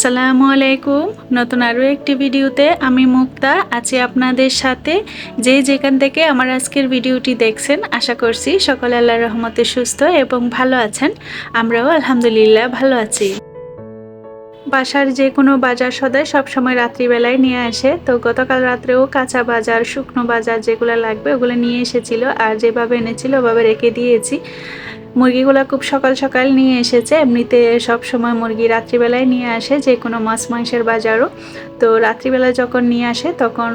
আসসালামু আলাইকুম। নতুন আরও একটি ভিডিওতে আমি মুক্তা আছি আপনাদের সাথে। যে যেখান থেকে আমার আজকের ভিডিওটি দেখছেন, আশা করছি সকলে আল্লাহ রহমতে সুস্থ এবং ভালো আছেন। আমরাও আলহামদুলিল্লাহ ভালো আছি। বাসার যে কোনো বাজার সদাই সবসময় রাত্রিবেলায় নিয়ে আসে। তো গতকাল রাত্রেও কাঁচা বাজার, শুকনো বাজার যেগুলো লাগবে ওগুলো নিয়ে এসেছিল আর যেভাবে এনেছিল ওভাবে রেখে দিয়েছি। মুরগিগুলো খুব সকাল সকাল নিয়ে এসেছে। এমনিতে সব সময় মুরগি রাত্রিবেলায় নিয়ে আসে যে কোনো মাছ, মাংসের বাজারও। তো রাত্রিবেলা যখন নিয়ে আসে তখন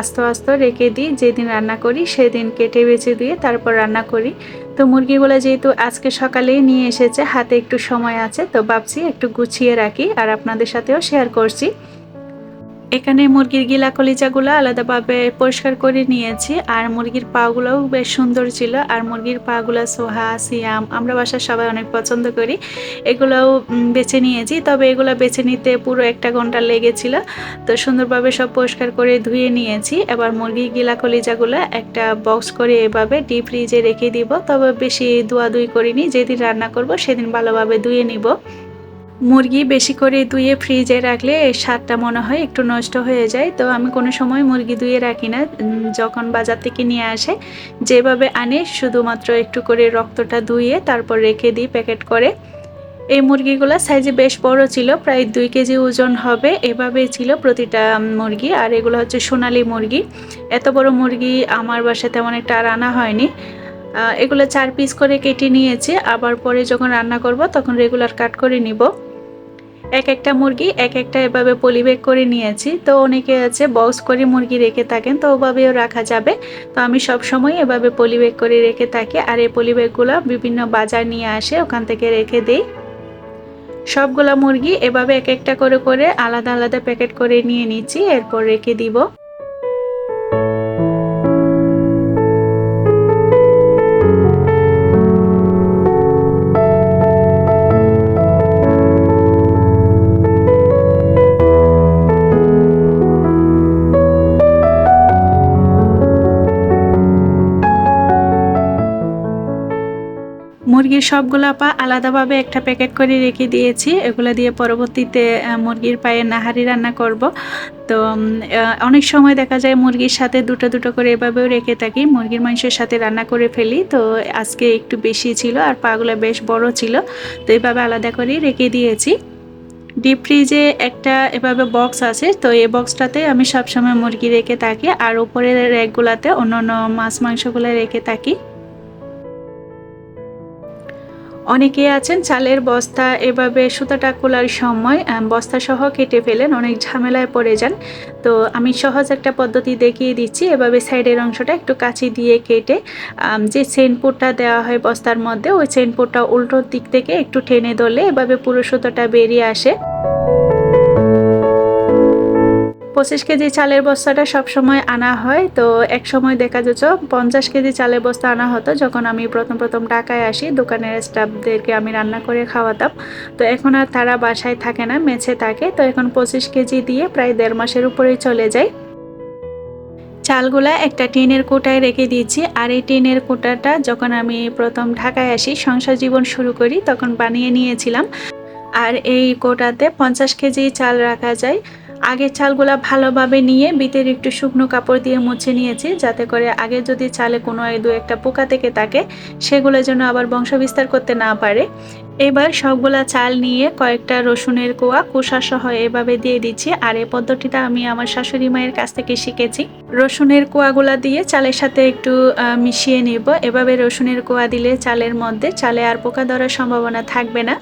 আস্তে আস্তে রেখে দিই। যেদিন রান্না করি সেদিন কেটে বেছে দিয়ে তারপর রান্না করি। তো মুরগিগুলো যেহেতু আজকে সকালেই নিয়ে এসেছে, হাতে একটু সময় আছে, তো ভাবছি একটু গুছিয়ে রাখি আর আপনাদের সাথেও শেয়ার করছি। এখানে মুরগির গিলা কলিজাগুলো আলাদাভাবে পরিষ্কার করে নিয়েছি, আর মুরগির পাগুলোও বেশ সুন্দর ছিল, আর মুরগির পাগুলো সোহা, সিয়াম আমরা বাসার সবাই অনেক পছন্দ করি, এগুলোও বেছে নিয়েছি, তবে এগুলো বেছে নিতে পুরো একটা ঘণ্টা লেগেছিল, তো সুন্দরভাবে সব পরিষ্কার করে ধুয়ে নিয়েছি, এবার মুরগির গিলা কলিজাগুলো একটা বক্স করে এভাবে ডিপ ফ্রিজে রেখে দিব, তবে বেশি ধোয়া ধুই করিনি, যেদিন রান্না করব সেদিন ভালোভাবে ধুয়ে নিব। মুরগি বেশি করে ধুয়ে ফ্রিজে রাখলে স্বাদটা মনে হয় একটু নষ্ট হয়ে যায়। তো আমি কোনো সময় মুরগি ধুয়ে রাখি না। যখন বাজার থেকে নিয়ে আসে, যেভাবে আনে শুধুমাত্র একটু করে রক্তটা ধুয়ে তারপর রেখে দিই প্যাকেট করে। এই মুরগিগুলো সাইজে বেশ বড় ছিল, প্রায় দুই কেজি ওজন হবে, এভাবে ছিল প্রতিটা মুরগি। আর এগুলো হচ্ছে সোনালি মুরগি। এত বড় মুরগি আমার বাসায় তেমন একটা আর আনা হয়নি। এগুলো চার পিস করে কেটে নিয়েছি। আবার পরে যখন রান্না করব, তখন রেগুলার কাট করে নিব। এক একটা মুরগি এক একটা এভাবে পলিব্যাগ করে নিয়েছি। তো অনেকে আছে বক্স করে মুরগি রেখে থাকেন, তো ওভাবেও রাখা যাবে। তো আমি সব সময় এভাবে পলিব্যাগ করে রেখে থাকি আর এই পলিব্যাগগুলো বিভিন্ন বাজার নিয়ে আসে, ওখান থেকে রেখে দিই। সবগুলা মুরগি এভাবে এক একটা করে করে আলাদা আলাদা প্যাকেট করে নিয়ে নিচ্ছি, এরপর রেখে দিব। সবগুলা পা আলাদাভাবে একটা প্যাকেট করে রেখে দিয়েছি। এগুলো দিয়ে পরবর্তীতে মুরগির পায়ে নাহারি রান্না করব। তো অনেক সময় দেখা যায় মুরগির সাথে দুটো দুটো করে এভাবেও রেখে থাকি। মুরগির মাংসের সাথে রান্না করে ফেলি। তো, আজকে একটু বেশি ছিল আর পাগুলো বেশ বড় ছিল। তো এইভাবে আলাদা করে রেখে দিয়েছি। ডিপ ফ্রিজে একটা এভাবে বক্স আছে। তো, এই বক্সটাতে আমি সবসময় মুরগি রেখে থাকি। আর উপরের র্যাকগুলাতে অন্য অন্য মাছ মাংসগুলো রেখে থাকি। অনেকে আছেন, চালের বস্তা, এভাবে সুতাটা খোলার সময় বস্তা সহ কেটে ফেলেন, অনেক ঝামেলায় পড়ে যান। তো আমি সহজ একটা পদ্ধতি দেখিয়ে দিচ্ছি, এভাবে সাইডের অংশটা একটু কাঁচি দিয়ে কেটে যে চেনপুরটা দেওয়া হয় বস্তার মধ্যে, ওই চেনপুরটা উল্টোর দিক থেকে একটু টেনে ধরলে এভাবে পুরো সুতোটা বেরিয়ে আসে। পঁচিশ কেজি চালের বস্তাটা সব সময় আনা হয়। তো এক সময় দেখা যাচ্ছে পঞ্চাশ কেজি চালের বস্তা আনা হতো যখন আমি প্রথম প্রথম ঢাকায় আসি, দোকানের স্টাফদেরকে আমি রান্না করে খাওয়াতাম। তো এখন আর তারা বাসায় থাকে না মেছে থাকে। তো এখন পঁচিশ কেজি দিয়ে প্রায় দেড় মাসের উপরেই চলে যায়। চালগুলা একটা টিনের কোটায় রেখে দিয়েছি। আর এই টিনের কোটাটা যখন আমি প্রথম ঢাকায় আসি, সংসার জীবন শুরু করি, তখন বানিয়ে নিয়েছিলাম। আর এই কোটাতে পঞ্চাশ কেজি চাল রাখা যায়। আগের চালগুলা ভালোভাবে নিয়ে বিতের একটু শুকনো কাপড় দিয়ে মুছে নিয়েছি, যাতে করে আগে যদি চালে কোনো দু একটা পোকা থেকে থাকে, সেগুলো যেন আবার বংশ বিস্তার করতে না পারে। এবার সবগুলা চাল নিয়ে কয়েকটা রসুনের কোয়া কুষা সহ এভাবে দিয়ে দিচ্ছি, আর এই পদ্ধতিটা আমি আমার শাশুড়ি মায়ের কাছ থেকে শিখেছি। রসুনের কোয়াগুলা দিয়ে চালের সাথে একটু মিশিয়ে নেব। এভাবে রসুনের কোয়া দিলে চালের মধ্যে চালে আর পোকা ধরার সম্ভাবনা থাকবে না।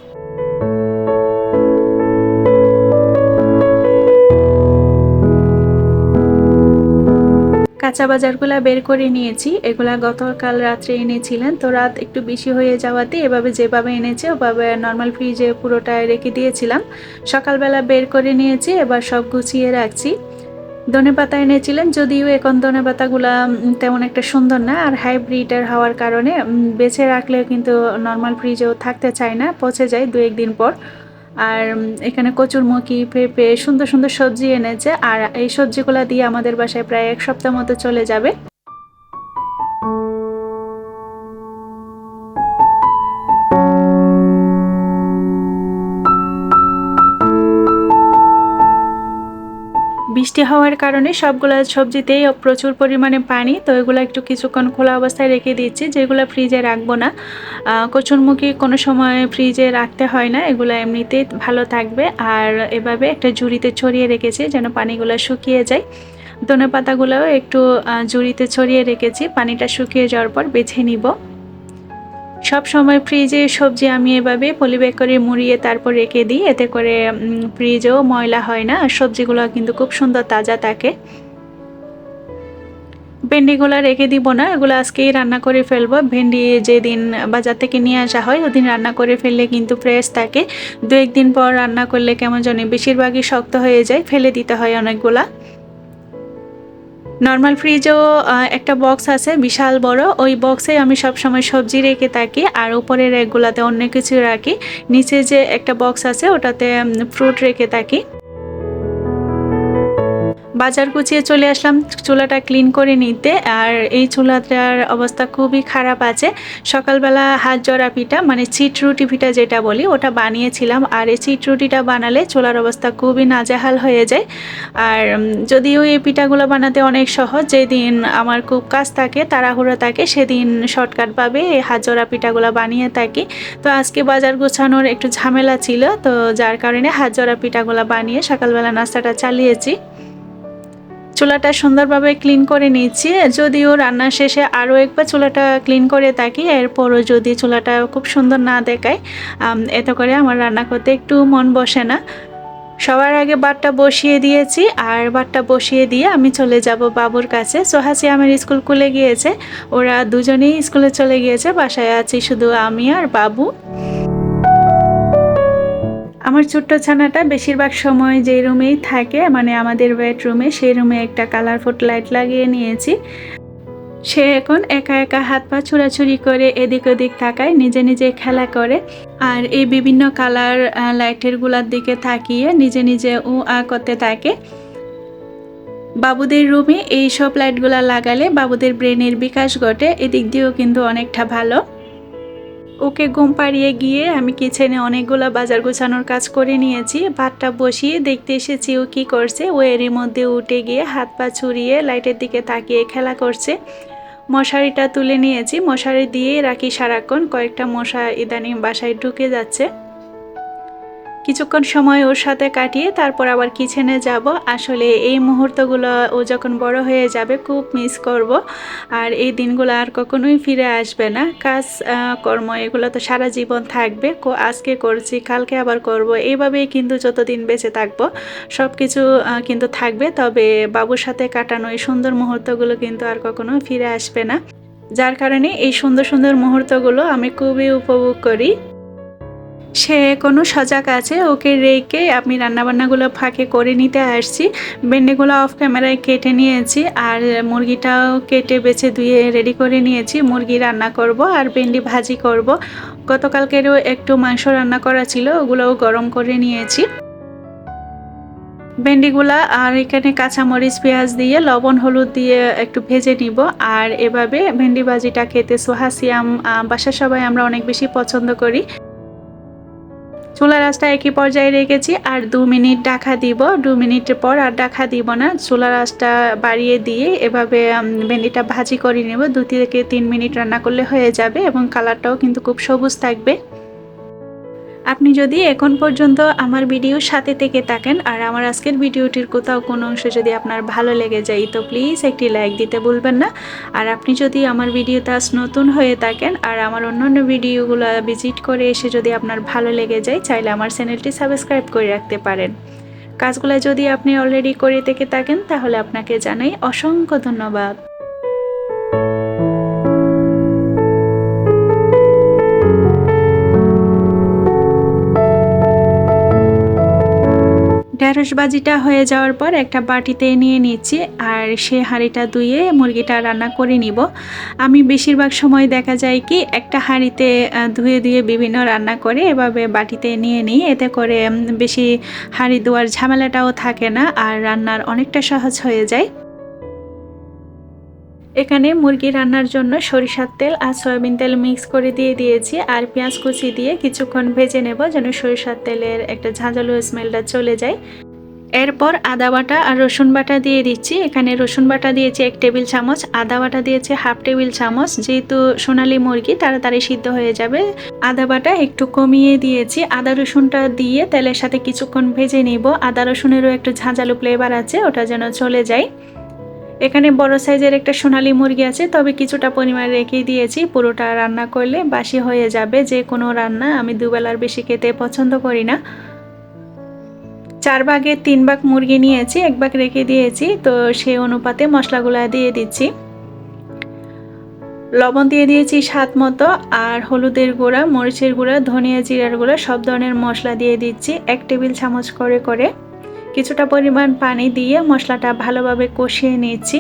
কাঁচা বাজারগুলা বের করে নিয়েছি। এগুলা গতকাল রাত্রে এনেছিলেন। তো রাত একটু বেশি হয়ে যাওয়াতে এভাবে যেভাবে এনেছে, ওভাবে নর্মাল ফ্রিজে পুরোটা রেখে দিয়েছিলাম। সকালবেলা বের করে নিয়েছি, এবার সব গুছিয়ে রাখছি। ধনে পাতা এনেছিলেন, যদিও এখন ধনে পাতাগুলা তেমন একটা সুন্দর না, আর হাইব্রিডের হওয়ার কারণে বেছে রাখলেও কিন্তু নর্মাল ফ্রিজেও থাকতে চায় না, পচে যায় দু একদিন পর। আর এখানে কচুরমুখী পেঁপে সুন্দর সুন্দর সবজি এনেছে। আর এই সবজিগুলো দিয়ে আমাদের বাসায় প্রায় এক সপ্তাহ মতো চলে যাবে। বৃষ্টি হওয়ার কারণে সবগুলা সবজিতেই প্রচুর পরিমাণে পানি, তো এগুলো একটু কিছুক্ষণ খোলা অবস্থায় রেখে দিচ্ছি, যেগুলো ফ্রিজে রাখব না। কচুরমুখী কোনো সময় ফ্রিজে রাখতে হয় না, এগুলো এমনিতেই ভালো থাকবে। আর এভাবে একটা ঝুড়িতে ছড়িয়ে রেখেছি যেন পানিগুলো শুকিয়ে যায়। ধনে পাতাগুলোও একটু জুড়িতে ছড়িয়ে রেখেছি, পানিটা শুকিয়ে যাওয়ার পর বেছে নিব। সব সময় ফ্রিজে সবজি আমি এভাবে পলিব্যাগ করে মুড়িয়ে তারপর রেখে দিই। এতে করে ফ্রিজেও ময়লা হয় না। সবজিগুলো কিন্তু খুব সুন্দর তাজা থাকে। ভেন্ডিগুলো রেখে দিব না। এগুলো আজকেই রান্না করে ফেলব। ভেন্ডি যেদিন বাজার থেকে নিয়ে আসা হয়, ওদিন রান্না করে ফেললে কিন্তু ফ্রেশ থাকে। দু একদিন পর রান্না করলে কেমন জানি বেশিরভাগই শক্ত হয়ে যায়। ফেলে দিতে হয় অনেকগুলা। নর্মাল ফ্রিজও একটা বক্স আছে, বিশাল বড়। ওই বক্সে আমি সব সময় সবজি রেখে থাকি, আর উপরের রেকগুলাতে অন্য কিছু রাখি। নিচে যে একটা বক্স আছে, ওটাতে ফ্রুট রেখে থাকি। বাজার গুছিয়ে চলে আসলাম। চুলাটা ক্লিন করে নিতে। আর এই চুলাটার অবস্থা খুবই খারাপ আছে। সকালবেলা হাত জড়া পিঠা মানে চিট রুটি পিঠা যেটা বলি, ওটা বানিয়েছিলাম। আর এই চিট রুটিটা বানালে চুলার অবস্থা খুবই নাজেহাল হয়ে যায়। আর যদিও এই পিঠাগুলো বানাতে অনেক সহজ, যেদিন আমার খুব কাজ থাকে, তাড়াহুড়ো থাকে, সেদিন শর্টকাটভাবে এই হাত জড়া পিঠাগুলো বানিয়ে থাকি। তো আজকে বাজার গোছানোর একটু ঝামেলা ছিল, তো যার কারণে হাত জড়া পিঠাগুলো বানিয়ে সকালবেলা নাস্তাটা চালিয়েছি। চুলাটা সুন্দরভাবে ক্লিন করে নিচ্ছি যদিও রান্না শেষে আরও একবার চুলাটা ক্লিন করে থাকি, এরপরও যদি চুলাটা খুব সুন্দর না দেখায় এতে করে আমার রান্না করতে একটু মন বসে না। সবার আগে বাটটা বসিয়ে দিয়েছি, আর বাটটা বসিয়ে দিয়ে আমি চলে যাব বাবুর কাছে। সোহাসি আমার স্কুল খুলে গিয়েছে, ওরা দুজনেই স্কুলে চলে গিয়েছে, বাসায় আছি শুধু আমি আর বাবু। আমার ছোট্ট ছানাটা বেশিরভাগ সময় যে রুমেই থাকে মানে আমাদের বেডরুমে সেই রুমে একটা কালারফুল লাইট লাগিয়ে নিয়েছি। সে এখন একা একা হাত পা ছুড়াছুড়ি করে এদিক ওদিক থাকায় নিজে নিজে খেলা করে। আর এই বিভিন্ন কালার লাইটেরগুলার দিকে তাকিয়ে নিজে নিজে উ, আ করতে থাকে। বাবুদের রুমে এই সব লাইটগুলা লাগালে বাবুদের ব্রেনের বিকাশ ঘটে, এদিক দিয়েও কিন্তু অনেকটা ভালো। ওকে ঘুম পাড়িয়ে গিয়ে আমি কিচেনে অনেকগুলো বাজার গোছানোর কাজ করে নিয়েছি। ভাতটা বসিয়ে দেখতে এসেছি ও কী করছে। ও এরই মধ্যে উঠে গিয়ে হাত পা ছুড়িয়ে লাইটের দিকে তাকিয়ে খেলা করছে। মশারিটা তুলে নিয়েছি। মশারি দিয়ে রাখি সারাক্ষণ। কয়েকটা মশা ইদানিং বাসায় ঢুকে যাচ্ছে। কিছুক্ষণ সময় ওর সাথে কাটিয়ে তারপর আবার কিচেনে যাব। আসলে এই মুহূর্তগুলো ও যখন বড় হয়ে যাবে, খুব মিস করব। আর এই দিনগুলো আর কখনোই ফিরে আসবে না। কাজ কর্ম, এগুলো তো সারা জীবন থাকবে। কো, আজকে করছি, কালকে আবার করব। এইভাবেই কিন্তু যতদিন বেঁচে থাকব সব কিছু কিন্তু থাকবে। তবে বাবুর সাথে কাটানো এই সুন্দর মুহূর্তগুলো কিন্তু আর কখনো ফিরে আসবে না। যার কারণে এই সুন্দর সুন্দর মুহূর্তগুলো আমি খুবই উপভোগ করি। সে কোনো সজাগ আছে, ওকে রেখে আমি রান্নাবান্নাগুলো ফাঁকে করে নিতে আসছি। ভেন্ডিগুলো অফ ক্যামেরায় কেটে নিয়েছি, আর মুরগিটাও কেটে বেছে ধুয়ে রেডি করে নিয়েছি। মুরগি রান্না করব আর ভেন্ডি ভাজি করব। গতকালকেরও একটু মাংস রান্না করা ছিল, ওগুলোও গরম করে নিয়েছি। ভেন্ডিগুলা আর এখানে কাঁচামরিচ, পেঁয়াজ দিয়ে, লবণ, হলুদ দিয়ে একটু ভেজে নিব। আর এভাবে ভেন্ডি ভাজিটা খেতে সোহাসিয়াম বাসা সবাই আমরা অনেক বেশি পছন্দ করি। চুলা রাসটা একই পর্যায়ে রেখেছি আর দু মিনিট ডাকা দিব। দু মিনিটের পর আর ডাকা দিব না। চুলা রাসটা বাড়িয়ে দিয়ে এভাবে ভেন্ডিটা ভাজি করে নেব। দু থেকে তিন মিনিট রান্না করলে হয়ে যাবে এবং কালারটাও কিন্তু খুব সবুজ থাকবে। আপনি যদি এখন পর্যন্ত আমার ভিডিওর সাথে থেকে থাকেন আর আমার আজকের ভিডিওটির কোথাও কোনো অংশ যদি আপনার ভালো লেগে যায়, তো প্লিজ একটি লাইক দিতে ভুলবেন না। আর আপনি যদি আমার ভিডিওতে আজ নতুন হয়ে থাকেন আর আমার অন্যান্য ভিডিওগুলো ভিজিট করে এসে যদি আপনার ভালো লেগে যায়, চাইলে আমার চ্যানেলটি সাবস্ক্রাইব করে রাখতে পারেন। কাজগুলো যদি আপনি অলরেডি করে থেকে থাকেন, তাহলে আপনাকে জানাই অসংখ্য ধন্যবাদ। ঢেঁড়স বাজিটা হয়ে যাওয়ার পর একটা বাটিতে নিয়ে নিচ্ছি আর সে হাঁড়িটা ধুয়ে মুরগিটা রান্না করে নিব। আমি বেশিরভাগ সময় দেখা যায় কি একটা হাঁড়িতে ধুয়ে ধুয়ে বিভিন্ন রান্না করে এভাবে বাটিতে নিয়ে নিই। এতে করে বেশি হাঁড়ি ধোয়ার ঝামেলাটাও থাকে না আর রান্নার অনেকটা সহজ হয়ে যায়। এখানে মুরগি রান্নার জন্য সরিষার তেল আর সয়াবিন তেল মিক্স করে দিয়ে দিয়েছি আর পেঁয়াজ কুচি দিয়ে কিছুক্ষণ ভেজে নেব যেন সরিষার তেলের একটা ঝাঁঝালো স্মেলটা চলে যায়। এরপর আদা বাটা আর রসুন বাটা দিয়ে দিচ্ছি। এখানে রসুন বাটা দিয়েছি এক টেবিল চামচ, আদা বাটা দিয়েছি হাফ টেবিল চামচ। যেহেতু সোনালি মুরগি, তাড়াতাড়ি সিদ্ধ হয়ে যাবে। আদা বাটা একটু কমিয়ে দিয়েছি। আদা রসুনটা দিয়ে তেলের সাথে কিছুক্ষণ ভেজে নিব। আদা রসুনেরও একটু ঝাঁঝালো ফ্লেভার আছে, ওটা যেন চলে যায়। এখানে বড় সাইজের একটা সোনালি মুরগি আছে, তবে কিছুটা পরিমাণ রেখে দিয়েছি। পুরোটা রান্না করলে বাসি হয়ে যাবে, যে কোনো রান্না আমি দুবেলার বেশি খেতে পছন্দ করি না। চার ভাগে তিন ভাগ মুরগি নিয়েছি, এক ভাগ রেখে দিয়েছি, তো সেই অনুপাতে মশলাগুলো দিয়ে দিচ্ছি। লবণ দিয়ে দিয়েছি স্বাদ মতো, আর হলুদের গুঁড়া, মরিচের গুঁড়া, ধনিয়া জিরার গুঁড়া, সব ধরনের মশলা দিয়ে দিচ্ছি, এক টেবিল চামচ করে করে। কিছুটা পরিমাণ পানি দিয়ে মশলাটা ভালোভাবে কষিয়ে নিয়েছি।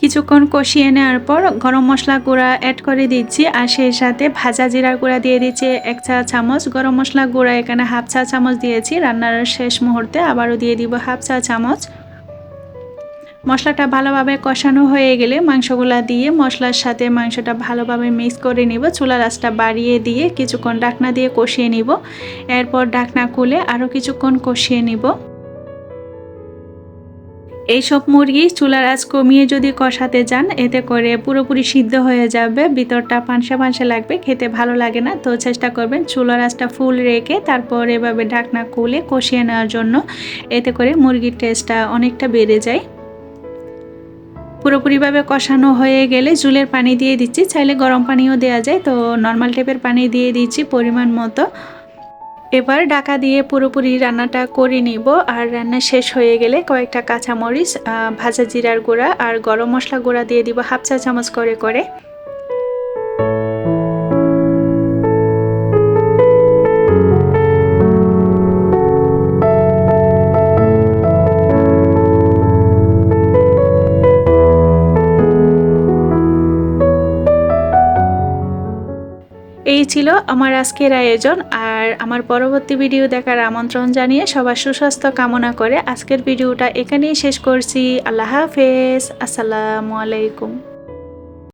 কিছুক্ষণ কষিয়ে নেওয়ার পর গরম মশলা গুঁড়া অ্যাড করে দিচ্ছি আর সেই সাথে ভাজা জিরার গুঁড়া দিয়ে দিচ্ছি এক চা চামচ। গরম মশলা গুঁড়া এখানে হাফ চা চামচ দিয়েছি। রান্নার শেষ মুহূর্তে আবারও দিয়ে দিব হাফ চা চামচ। মশলাটা ভালোভাবে কষানো হয়ে গেলে মাংসগুলা দিয়ে মশলার সাথে মাংসটা ভালোভাবে মিক্স করে নিব। চুলা রাসটা বাড়িয়ে দিয়ে কিছুক্ষণ ডাকনা দিয়ে কষিয়ে নিব। এরপর ডাকনা খুলে আরও কিছুক্ষণ কষিয়ে নিব। এইসব মুরগি চুলার আঁচ কমিয়ে যদি কষাতে যান, এতে করে পুরোপুরি সিদ্ধ হয়ে যাবে। ভিতরটা পানসা পানসা লাগবে, খেতে ভালো লাগে না। তো চেষ্টা করবেন চুলার আঁচটা ফুল রেখে তারপর এভাবে ঢাকনা খুলে কষিয়ে নেওয়ার জন্য। এতে করে মুরগির টেস্টটা অনেকটা বেড়ে যায়। পুরোপুরিভাবে কষানো হয়ে গেলে জুলের পানি দিয়ে দিচ্ছি। চাইলে গরম পানিও দেওয়া যায়, তো নর্মাল টাইপের পানি দিয়ে দিচ্ছি পরিমাণ মতো। এবার ডাকা দিয়ে পুরোপুরি রান্নাটা করে নিব। আর রান্না শেষ হয়ে গেলে কয়েকটা কাঁচামরিচ ভাজা জিরার গুঁড়া আর গরম মশলা গুঁড়া দিয়ে দিব হাফ চা চামচ করে করে। ছিল আমার আজকের আয়োজন, আর আমার পরবর্তী ভিডিও দেখার আমন্ত্রণ জানিয়ে সবার সুস্বাস্থ্য কামনা করে আজকের ভিডিওটা এখানেই শেষ করছি। আল্লাহ হাফেজ। আসসালামু আলাইকুম।